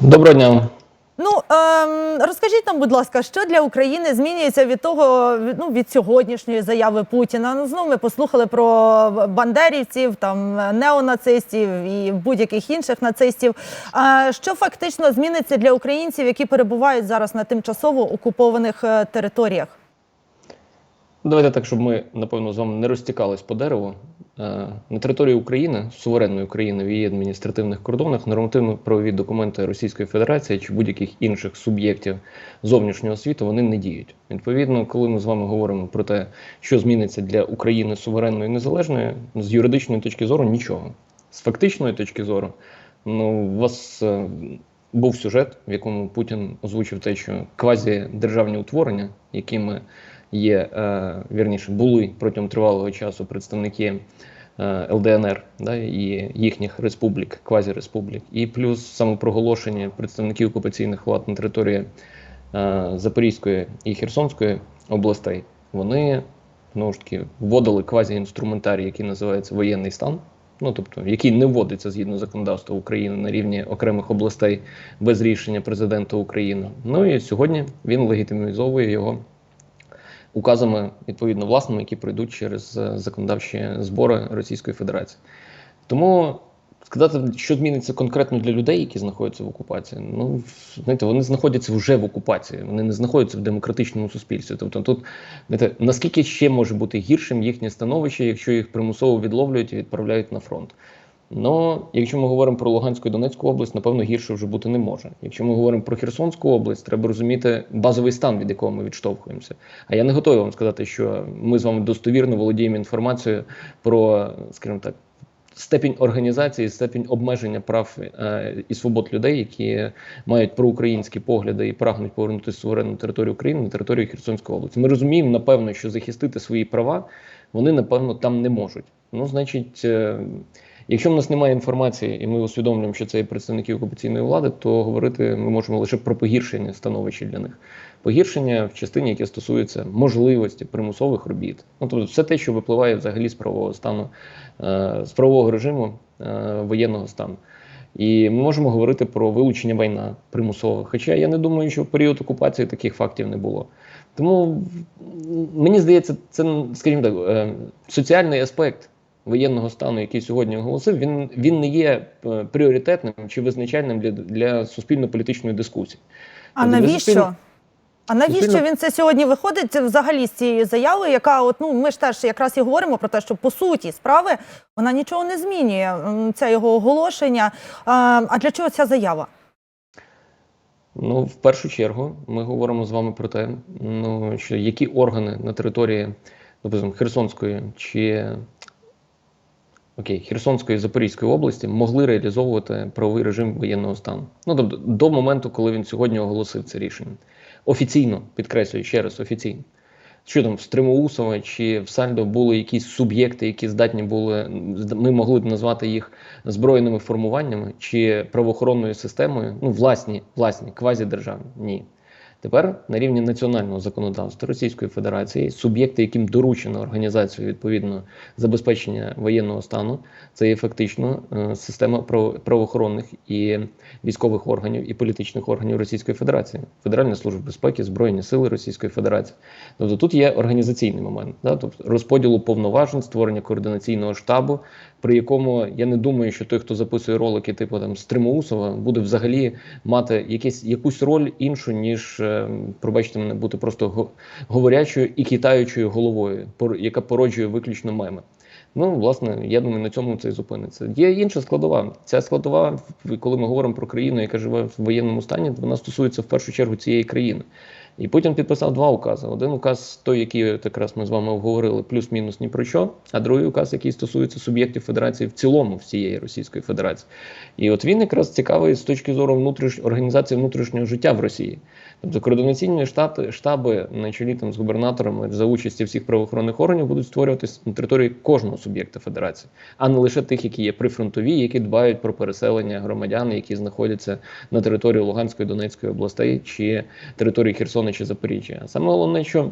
Доброго дня. Ну ем, розкажіть нам, будь ласка, що для України змінюється від того, ну від сьогоднішньої заяви Путіна? Ну знову ми послухали про бандерівців, там неонацистів і будь-яких інших нацистів. А що фактично зміниться для українців, які перебувають зараз на тимчасово окупованих е, територіях? Давайте так, щоб ми, напевно, з вами не розтікались по дереву. Е, На території України, суверенної України, в її адміністративних кордонах нормативно-правові документи Російської Федерації чи будь-яких інших суб'єктів зовнішнього світу вони не діють. Відповідно, коли ми з вами говоримо про те, що зміниться для України суверенної і незалежної, з юридичної точки зору нічого. З фактичної точки зору, ну у вас е, був сюжет, в якому Путін озвучив те, що квазідержавні утворення, якими є е, вірніше, були протягом тривалого часу представники е, ЛДНР да, і їхніх республік, квазіреспублік, і плюс самопроголошені представників окупаційних влад на території е, Запорізької і Херсонської областей, вони знову ж таки вводили квазіінструментарій, який називається воєнний стан. Ну, тобто, який не вводиться згідно законодавства України на рівні окремих областей без рішення президента України. Ну і сьогодні він легітимізовує його указами відповідно власними, які пройдуть через е, законодавчі збори Російської Федерації. Тому сказати, що зміниться конкретно для людей, які знаходяться в окупації. Ну знаєте, вони знаходяться вже в окупації, вони не знаходяться в демократичному суспільстві. Тобто, тут знаєте, наскільки ще може бути гіршим їхнє становище, якщо їх примусово відловлюють і відправляють на фронт. Ну, якщо ми говоримо про Луганську і Донецьку область, напевно, гірше вже бути не може. Якщо ми говоримо про Херсонську область, треба розуміти базовий стан, від якого ми відштовхуємося. А я не готовий вам сказати, що ми з вами достовірно володіємо інформацією про, скажімо так, степінь організації, степінь обмеження прав е, і свобод людей, які мають проукраїнські погляди і прагнуть повернути суверенну територію України на територію Херсонської області. Ми розуміємо, напевно, що захистити свої права вони, напевно, там не можуть. Ну, значить. Якщо в нас немає інформації, і ми усвідомлюємо, що це є представники окупаційної влади, то говорити ми можемо лише про погіршення становища для них. Погіршення в частині, яке стосується можливості примусових робіт. Ну тобто, все те, що випливає взагалі з правового стану, е, з правового режиму е, воєнного стану. І ми можемо говорити про вилучення війна примусове. Хоча я не думаю, що в період окупації таких фактів не було. Тому мені здається, це, скажімо так, е, соціальний аспект воєнного стану, який сьогодні оголосив, він він не є е, пріоритетним чи визначальним для, для суспільно-політичної дискусії. А Для навіщо? суспільно- А навіщо Суспільно- він це сьогодні виходить це взагалі з цією заявою, яка от ну ми ж теж якраз і говоримо про те, що по суті справи вона нічого не змінює. Це його оголошення. А, для чого ця заява? Ну, в першу чергу, ми говоримо з вами про те, ну що які органи на території, допустим, Херсонської чи окей, Херсонської і Запорізької області могли реалізовувати правовий режим воєнного стану. Ну тобто до моменту, коли він сьогодні оголосив це рішення. Офіційно, підкреслюю ще раз, офіційно. Що там в Стримоусова чи в Сальдо були якісь суб'єкти, які здатні були, ми могли б назвати їх збройними формуваннями чи правоохоронною системою, ну, власні, власні, квазідержавні. Ні. Тепер на рівні національного законодавства Російської Федерації суб'єкти, яким доручено організацію відповідно забезпечення воєнного стану, це є фактично е, система право- правоохоронних і військових органів і політичних органів Російської Федерації, Федеральна служба безпеки, Збройні сили Російської Федерації. Тобто тут є організаційний момент, да? тобто розподілу повноважень, створення координаційного штабу, при якому я не думаю, що той, хто записує ролики, типу там Стримоусова, буде взагалі мати якісь якусь роль іншу, ніж е, пробачте мене, бути просто говорячою і китаючою головою, яка породжує виключно меми. Ну, власне, я думаю, на цьому це і зупиниться. Є інша складова. Ця складова, коли ми говоримо про країну, яка живе в воєнному стані, вона стосується в першу чергу цієї країни. І Путін підписав два укази. Один указ, той, який якраз ми з вами обговорили, плюс-мінус ні про що, а другий указ, який стосується суб'єктів Федерації в цілому всієї Російської Федерації. І от він якраз цікавий з точки зору внутріш... організації внутрішнього життя в Росії. Тобто координаційні штати, штаби на чолі там з губернаторами за участі всіх правоохоронних органів будуть створюватись на території кожного суб'єкта федерації, а не лише тих, які є прифронтові, які дбають про переселення громадян, які знаходяться на території Луганської Донецької областей чи території Херсона чи Запоріжжя. Саме головне, що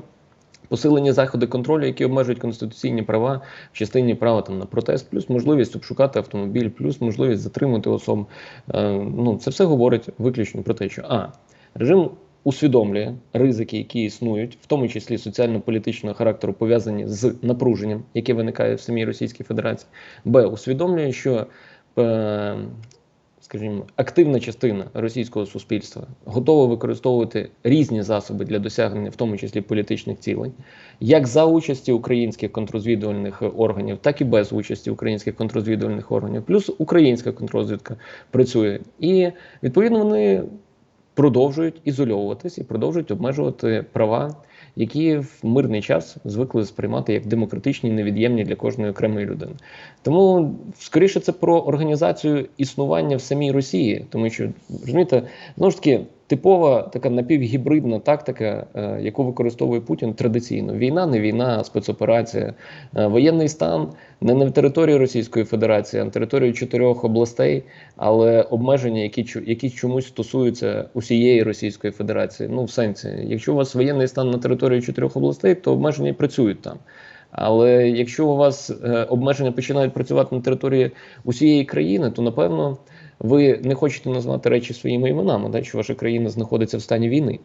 Посилені заходи контролю, які обмежують конституційні права в частині права там на протест, плюс можливість обшукати автомобіль, плюс можливість затримати особу. Е, ну це все говорить виключно про те, що а режим усвідомлює ризики, які існують, в тому числі соціально-політичного характеру, пов'язані з напруженням, яке виникає в самій Російській Федерації. Б. Усвідомлює, що е, скажімо, активна частина російського суспільства готова використовувати різні засоби для досягнення, в тому числі політичних цілей, як за участі українських контрозвідувальних органів, так і без участі українських контрозвідувальних органів. Плюс українська контрозвідка працює, і відповідно вони продовжують ізольовуватись і продовжують обмежувати права, які в мирний час звикли сприймати як демократичні, невід'ємні для кожної окремої людини. Тому скоріше це про організацію існування в самій Росії, тому що розумієте, знову ж таки. Типова така напівгібридна тактика, е, яку використовує Путін традиційно: війна, не війна, спецоперація, Е, воєнний стан не на території Російської Федерації, а на території чотирьох областей, але обмеження, які які чомусь стосуються усієї Російської Федерації. Ну, в сенсі, якщо у вас воєнний стан на території чотирьох областей, то обмеження працюють там. Але якщо у вас е, обмеження починають працювати на території усієї країни, то напевно ви не хочете назвати речі своїми іменами, да, що ваша країна знаходиться в стані війни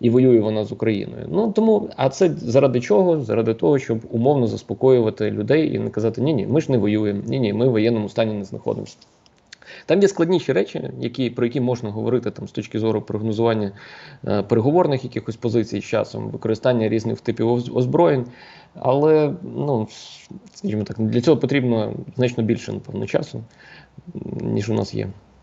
і воює вона з Україною. Ну тому, а це заради чого? Заради того, щоб умовно заспокоювати людей і не казати ні, ні, ми ж не воюємо, ні, ні, ми в воєнному стані не знаходимося. Там є складніші речі, які, про які можна говорити там, з точки зору прогнозування е, переговорних якихось позицій з часом, використання різних типів озброєнь. Але, ну, скажімо так, для цього потрібно значно більше, напевно, часу, ніж у нас є.